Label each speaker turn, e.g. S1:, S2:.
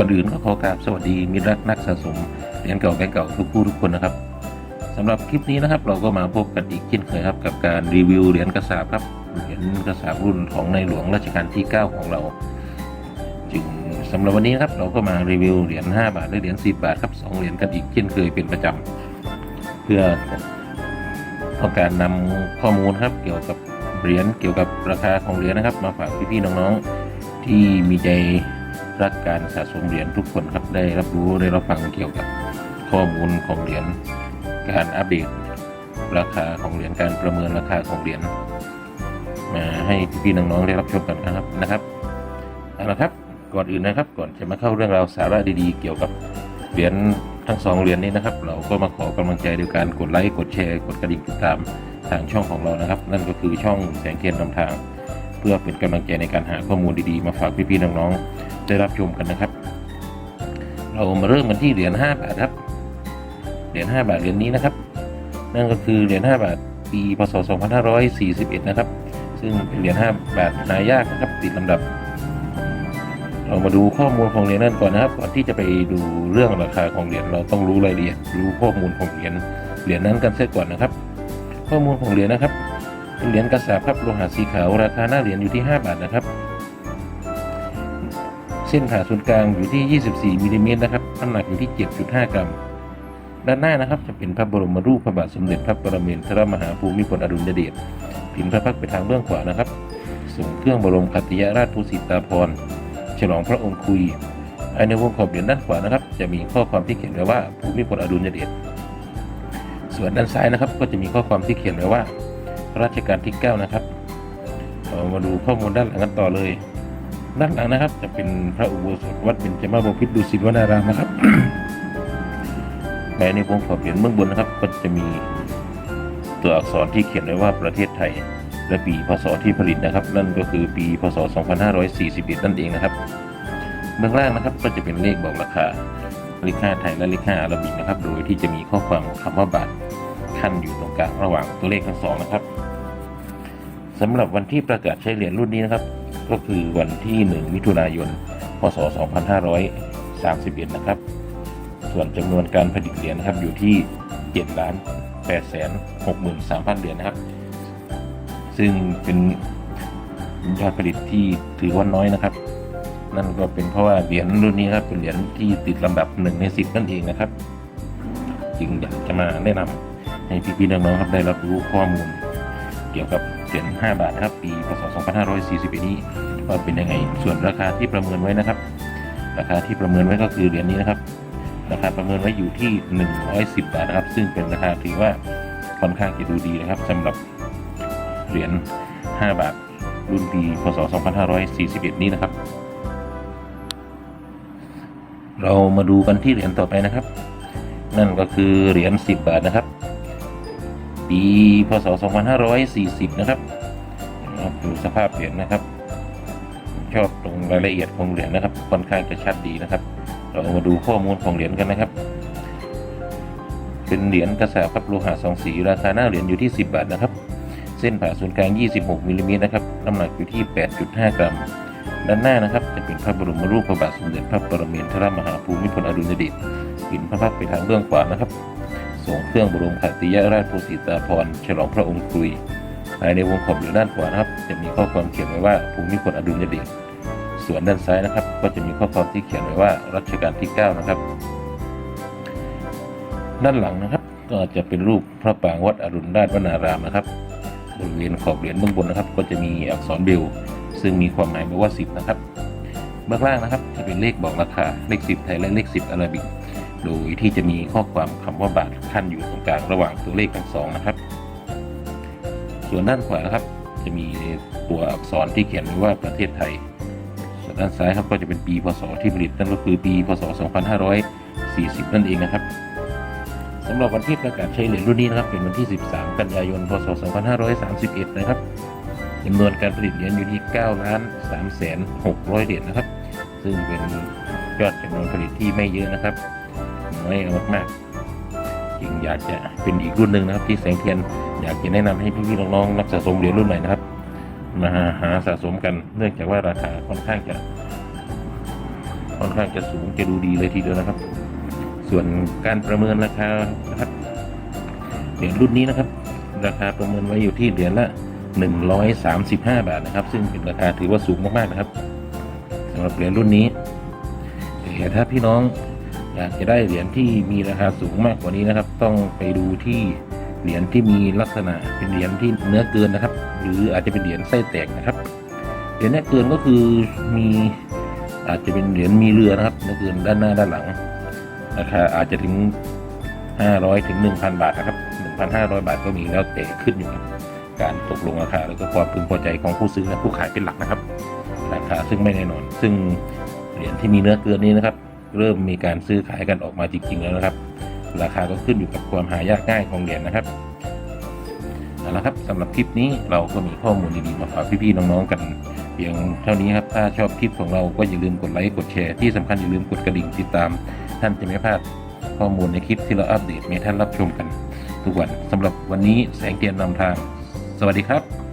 S1: ก่อนอื่นก็ขอกราบสวัสดีมิตรรักนักสะสมเหรียญเก่าแบงค์เก่าทุกผู้ทุกคนนะครับสำหรับคลิปนี้นะครับเราก็มาพบกันอีกเช่นเคยครับกับการรีวิวเหรียญกระสาบครับเหรียญกระสาบรุ่นของในหลวงรัชกาลที่ 9 ของเราจึงสำหรับวันนี้นครับเราก็มารีวิวเหรียญ5บาทและเหรียญ10 บาทครับสองเหรียญกันอีกเช่นเคยเป็นประจำเพื่อต้องการนำข้อมูลครับเกี่ยวกับเหรียญเกี่ยวกับราคาของเหรียญนะครับ มาฝากพี่ๆน้องๆที่มีใจ รักการสะสมเหรียญทุกคนครับได้รับรู้ได้รับฟังเกี่ยวกับข้อมูลของเหรียญการอัปเดต ราคาของเหรียญการประเมินราคาของเหรียญมาให้พี่ๆน้องๆได้รับชมกันนะครับนะครับเอาละครับก่อนอื่นนะครับก่อนจะมาเข้าเรื่องราวสาระดีๆ เกี่ยวกับเหรียญทั้งสองเหรียญนี้นะครับ เราก็มาขอกำลังใจโดยการกดไลค์กดแชร์กดกระดิ่งติดตามทางช่องของเรานะครับ นั่นก็คือช่องแสงเทียนนำทาง เพื่อเป็นกำลังใจในการหาข้อมูลดีๆ มาฝากพี่ๆน้องๆ ได้รับชมกันนะครับ เรามาเริ่มกันที่เหรียญ5บาทครับ เหรียญ5บาทเหรียญนี้นะครับ นั่นก็คือเหรียญ5บาทปีพศ 2541 นะครับ ซึ่งเป็นเหรียญ5บาทหายากนะครับติดลำดับ เรามาดูข้อมูลของเหรียญนั้นก่อนนะครับ ก่อนที่จะไปดูเรื่องราคาของเหรียญเราต้องรู้รายละเอียดรู้ข้อมูลของเหรียญเหรียญนั้นกันเสียก่อนนะครับ ข้อมูลของเหรียญนะครับเป็นเหรียญกระสาบครับโลหะสีขาวราคาหน้าเหรียญอยู่ที่ 5 บาทนะครับ เส้นผ่าศูนย์กลางอยู่ที่ 24มิลลิเมตรนะครับน้ำหนักอยู่ที่ 7.5 กรัม ด้านหน้านะครับจะเป็นพระบรมรูปพระบาทสมเด็จพระปรมินทรมหาภูมิพลอดุลยเดชพิมพ์พระพักตร์ไปทางเบื้องขวานะครับส่งเครื่องบรมคัตยราชภูสิตาภรฉลองพระองค์คุยภายในวงขอบเหรียญด้านขวานะครับ จะมีข้อความที่เขียนไว้ว่าภูมิพลอดุลยเดชส่วนด้านซ้ายนะครับก็จะมีข้อความที่เขียนไว้ว่ารัชกาลที่ 9 นะครับเรามาดูข้อมูลด้านหลังกันต่อเลย ด้านหลังนะครับ จะเป็นพระอุโบสถวัดเบญจมาบพิตรดุสิตวนารามนะครับภายในวงขอบเหรียญเบื้องบนนะครับ ก็จะมีตัวอักษรที่เขียนไว้ว่าประเทศไทย และปีพศที่ผลิตนะครับ นั่นก็คือปีพศ 2541 นั่นเองนะครับเบื้องล่างนะครับก็จะเป็นเลขบอกราคาเลข5ไทยและเลข5อาราบิกนะครับ โดยที่จะมีข้อความคำว่าบาทขั้นอยู่ตรงกลางระหว่างตัวเลขทั้งสองนะครับสำหรับวันที่ประกาศใช้เหรียญรุ่นนี้นะครับ ก็คือวันที่ 1 มิถุนายน พศ 2531 นะครับ ส่วนจำนวนการผลิตเหรียญนะครับอยู่ที่7ล้าน8แสน63,000เหรียญนะครับ ซึ่งเป็นยอดผลิตที่ถือว่าน้อยนะครับ นั่นก็เป็นเพราะว่าเหรียญรุ่นนี้ครับเป็นเหรียญที่ติดลำดับหนึ่งในสิบนั่นเองนะครับ จึงอยากจะมาแนะนำให้พี่ๆน้องๆครับได้รับรู้ข้อมูลเกี่ยวกับ เหรียญ5บาทนะครับ ปีพศ2541นี้ว่าเป็นยังไง ส่วนราคาที่ประเมินไว้นะครับ ราคาที่ประเมินไว้ก็คือเหรียญนี้นะครับ ราคาประเมินไว้อยู่ที่ 110 บาทนะครับ ซึ่งเป็นราคาถือว่าค่อนข้างจะดูดีนะครับสำหรับเหรียญ5บาทรุ่นปีพศ2541 นี้นะครับ เรามาดูกันที่เหรียญต่อไปนะครับ นั่นก็คือเหรียญ10 บาทนะครับ ปีพศ 2540 นะครับดูสภาพเหรียญนะครับ ชอบตรงรายละเอียดของเหรียญนะครับ ค่อนข้างจะชัดดีนะครับ เรามาดูข้อมูลของเหรียญกันนะครับ เป็นเหรียญกระสาบครับโลหะสองสีราคาหน้าเหรียญอยู่ที่ 10 บาทนะครับ เส้นผ่าศูนย์กลาง 26มิลลิเมตรนะครับ น้ำหนักอยู่ที่ 8.5 กรัม ด้านหน้านะครับ จะเป็นพระบรมรูปพระบาทสมเด็จพระปรมินทรมหาภูมิพลอดุลยเดชปิ่นพระพักตร์ไปทางเบื้องขวานะครับ ส่งเครื่องบรมขัติยราชภูสิตาภรฉลองพระองค์คุยภายในวงขอบเหรียญด้านขวานะครับ จะมีข้อความเขียนไว้ว่าภูมิพลอดุลยเดชส่วนด้านซ้ายนะครับ ก็จะมีข้อความที่เขียนไว้ว่ารัชกาลที่ 9 นะครับ ด้านหลังนะครับ ก็จะเป็นรูปพระปรางวัดอรุณราชวนารามนะครับบริเวณขอบเหรียญเบื้องบนนะครับ ก็จะมีอักษรเบลซึ่งมีความหมายแปลว่า 10 นะครับ เบื้องล่างนะครับ จะเป็นเลขบอกราคาเลข 10 ไทยและเลข 10อาราบิก โดยที่จะมีข้อความคำว่าบาทขั้นอยู่ตรงกลางระหว่างตัวเลขทั้งสองนะครับ ส่วนด้านขวานะครับ จะมีตัวอักษรที่เขียนไว้ว่าประเทศไทย ส่วนด้านซ้ายครับก็จะเป็นปีพศที่ผลิตนั่นก็คือปีพศ 2540 นั่นเองนะครับสำหรับวันที่ประกาศใช้เหรียญรุ่นนี้นะครับเป็นวันที่ 13 กันยายน พศ 2531 นะครับจำนวนการผลิตเหรียญอยู่ที่9ล้าน3แสน600 เหรียญนะครับ ซึ่งเป็นยอดจำนวนผลิตที่ไม่เยอะนะครับ น้อยมากๆจึงอยากจะเป็นอีกรุ่นหนึ่งนะครับ ที่แสงเทียนอยากจะแนะนำให้พี่ๆน้องๆนักสะสมเหรียญรุ่นใหม่นะครับมาหาสะสมกันเนื่องจากว่าราคาค่อนข้างจะค่อนข้างจะสูงจะดูดีเลยทีเดียวนะครับ ส่วนการประเมินราคานะครับเหรียญรุ่นนี้นะครับ ราคาประเมินไว้อยู่ที่เหรียญละ 135 บาทนะครับ ซึ่งเป็นราคาถือว่าสูงมากๆนะครับสำหรับเหรียญรุ่นนี้แต่ถ้าพี่น้อง อยากจะได้เหรียญที่มีราคาสูงมากกว่านี้นะครับ ต้องไปดูที่เหรียญที่มีลักษณะเป็นเหรียญที่เนื้อเกินนะครับ หรืออาจจะเป็นเหรียญไส้แตกนะครับเหรียญเนื้อเกินก็คือมีอาจจะเป็นเหรียญมีเรือนะครับเนื้อเกินด้านหน้าด้านหลังราคาอาจจะถึง 500ถึง1,000 บาทนะครับ 1,500 บาทก็มีแล้วแต่ขึ้นอยู่กับการตกลงราคาแล้วก็ความพึงพอใจของผู้ซื้อและผู้ขายเป็นหลักนะครับ ราคาซึ่งไม่แน่นอน ซึ่งเหรียญที่มีเนื้อเกินนี้นะครับ เริ่มมีการซื้อขายกันออกมาจริง ๆ แล้วนะครับ ราคาก็ขึ้นอยู่กับความหายากง่ายของเหรียญนะครับเอาละครับสำหรับคลิปนี้เราก็มีข้อมูลดีๆมาฝากพี่ๆน้องๆกันเพียงเท่านี้ครับถ้าชอบคลิปของเราก็อย่าลืมกดไลค์กดแชร์ที่สำคัญอย่าลืมกดกระดิ่งติดตาม ท่านจะไม่พลาดข้อมูลในคลิปที่เราอัปเดตให้ท่านรับชมกัน ทุกวันสำหรับวันนี้แสงเทียนนำทาง สวัสดีครับ